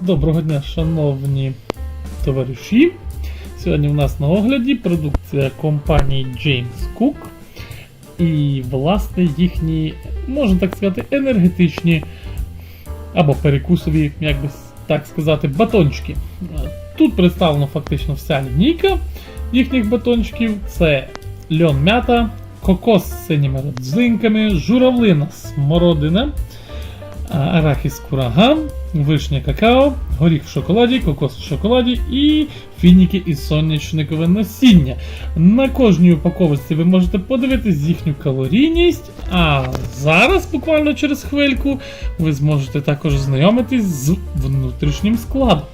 Доброго дня, шановні товариші. Сьогодні в нас на огляді продукція компанії James Cook і, власне, їхні, можна так сказати, енергетичні або перекусові, як би так сказати, батончики. Тут представлено фактично вся лінійка їхніх батончиків. Це льон м'ята, кокос з синіми родзинками, журавлина смородина, арахіс кураган, вишня какао, горіх в шоколаді, кокос в шоколаді і фініки із сонячникове насіння. На кожній упаковці ви можете подивитись їхню калорійність, а зараз, буквально через хвильку, ви зможете також знайомитись з внутрішнім складом.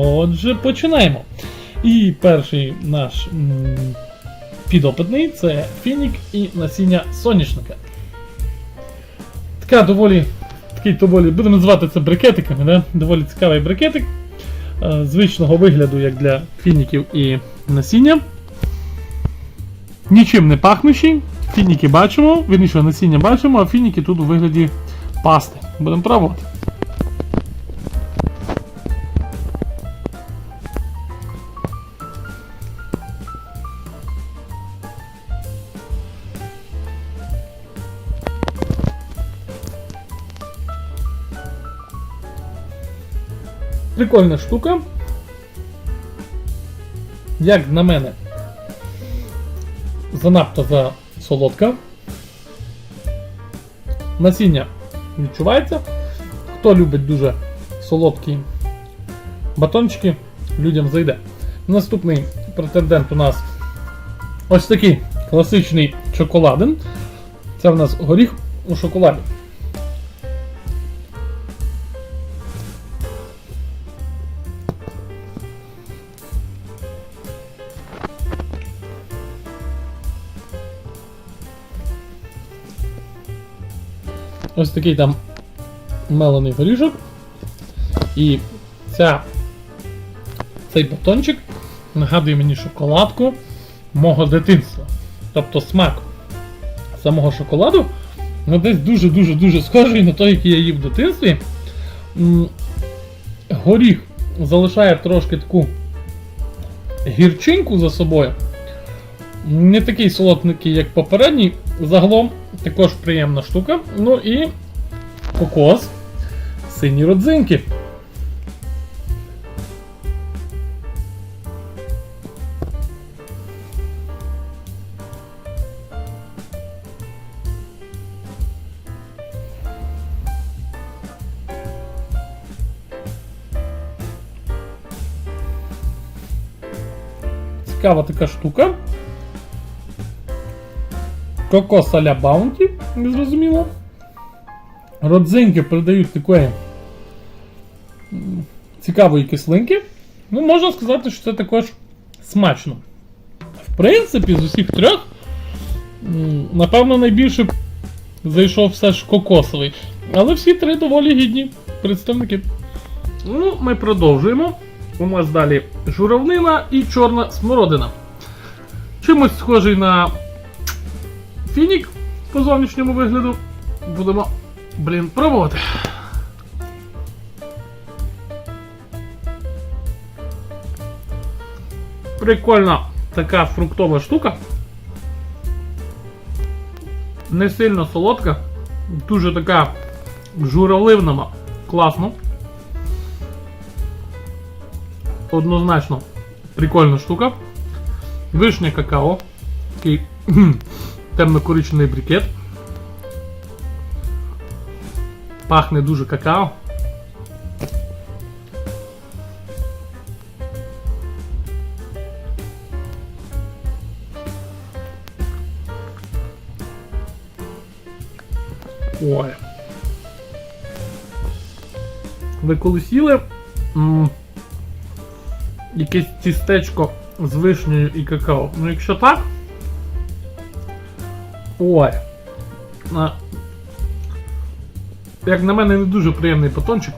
Отже, починаємо. І перший наш м, підопитний це фінік і насіння соняшника. Така доволі, такий доволі, будемо називати це брикетиками, да? доволі цікавий брикетик. е, Звичного вигляду, як для фініків і насіння. Нічим не пахнущий. Фініки бачимо, вірніше насіння бачимо, а фініки тут у вигляді пасти. Будемо пробувати. Прикольна штука. Як на мене, занадто за солодка. Насіння відчувається. Хто любить дуже солодкі батончики, людям зайде. Наступний претендент у нас ось такий класичний шоколадин. Це в нас горіх у шоколаді. Ось такий там мелений горішок. І ця, цей батончик нагадує мені шоколадку мого дитинства. Тобто смак самого шоколаду ну, десь дуже-дуже-дуже схожий на той, який я їв в дитинстві. Горіх залишає трошки таку гірчинку за собою. Не такий солодкий, як попередній. Загалом також приємна штука. Ну і кокос, сині родзинки. Цікава така штука. Кокос а-ля Баунті, зрозуміло. Родзинки придають такої цікавої кислинки. Ну, можна сказати, що це також смачно. В принципі, з усіх трьох, напевно, найбільше зайшов все ж кокосовий. Але всі три доволі гідні представники. Ну, ми продовжуємо. У нас далі журавлина і чорна смородина. Чимось схожий на фінік по зовнішньому вигляду. Будемо, блін, пробувати. Прикольна така фруктова штука. Не сильно солодка, дуже така журавливна, класно. Однозначно прикольна штука. Вишня какао. Такий темно-коричневий брикет. Пахне дуже какао. Ой. Ви коли сіли м, якесь тістечко з вишнею і какао. Ну якщо так. Ой. Як на мене, не дуже приємний батончик.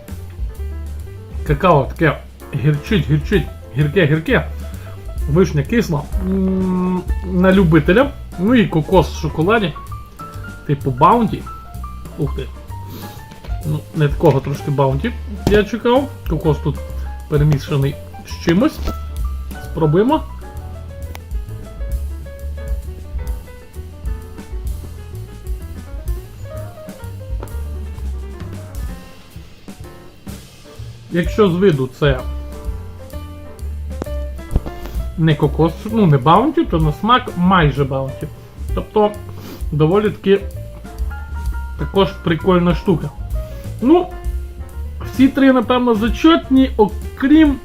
какао таке гірчить, гірчить, гірке, гірке. Вишня кисла. На любителя. Ну і кокос в шоколаді. Типу баунті. Ух ти. Ну, не такого трошки баунті я чекав. Кокос тут перемішаний з чимось. Спробуємо. Якщо з виду це не кокос, ну не баунті, то на смак майже баунті. Тобто доволі таки також прикольна штука. Ну, всі три, напевно, зачетні, окрім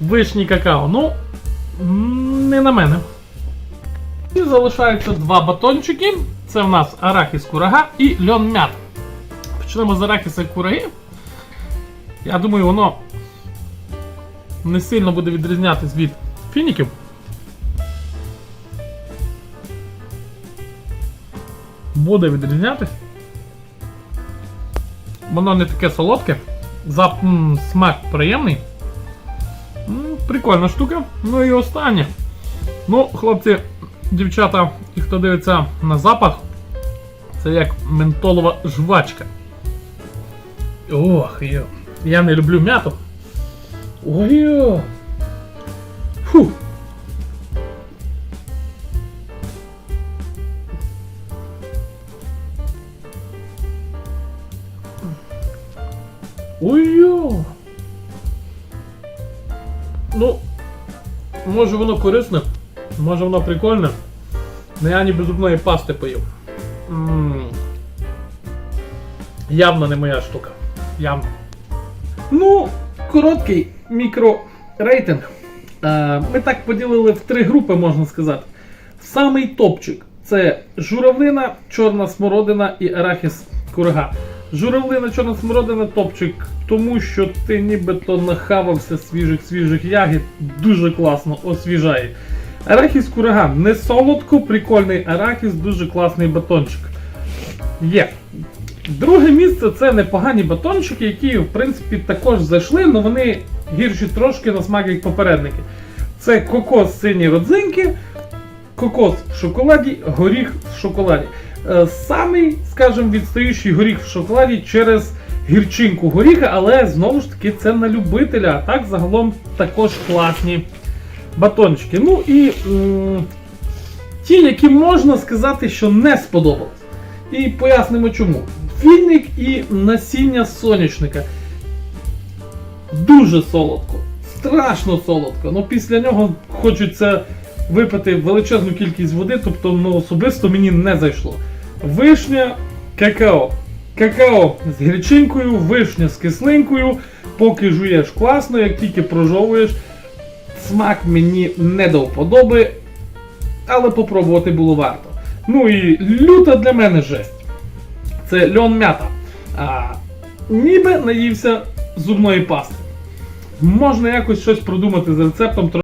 вишні какао. Ну, не на мене. І залишаються два батончики. Це в нас арахіс курага і льон м'ят. Почнемо з арахіса кураги. Я думаю, воно не сильно буде відрізнятись від фініків. Буде відрізнятись. Воно не таке солодке. Зап... смак приємний. Прикольна штука. Ну і останнє. Ну, хлопці, дівчата, і хто дивиться на запах, це як ментолова жвачка. Ох, йо. Я не люблю м'яту. Ой-йо. Фу. Ой-йо. Ну, може воно корисне, може воно прикольне. Но я ні без зубної пасти. М. Явно не моя штука. Явно. Ну, короткий мікрорейтинг. Е, Ми так поділили в три групи, можна сказати. Самий топчик це журавлина, чорна смородина і арахіс курага. Журавлина, чорна смородина топчик, тому що ти нібито нахавався свіжих свіжих ягід, дуже класно освіжає. Арахіс курага не солодко, прикольний арахіс, дуже класний батончик. Є. Друге місце це непогані батончики, які в принципі також зайшли, але вони гірші трошки на смак як попередники. Це кокос сині родзинки, кокос в шоколаді, горіх в шоколаді. Е, Самий, скажімо, відстаючий горіх в шоколаді через гірчинку горіха, але знову ж таки це на любителя. А так загалом також класні батончики. Ну і м, ті, які можна сказати, що не сподобались. І пояснимо чому. Фінік і насіння соняшника. Дуже солодко. Страшно солодко. Ну після нього хочеться випити величезну кількість води, тобто ну, особисто мені не зайшло. Вишня, какао. Какао з гірчинкою, вишня з кислинкою. Поки жуєш класно, як тільки прожовуєш, смак мені не до вподоби, але попробувати було варто. Ну і люта для мене жесть. Це льон м'ята. Ніби наївся зубної пасти. Можна якось щось продумати з рецептом.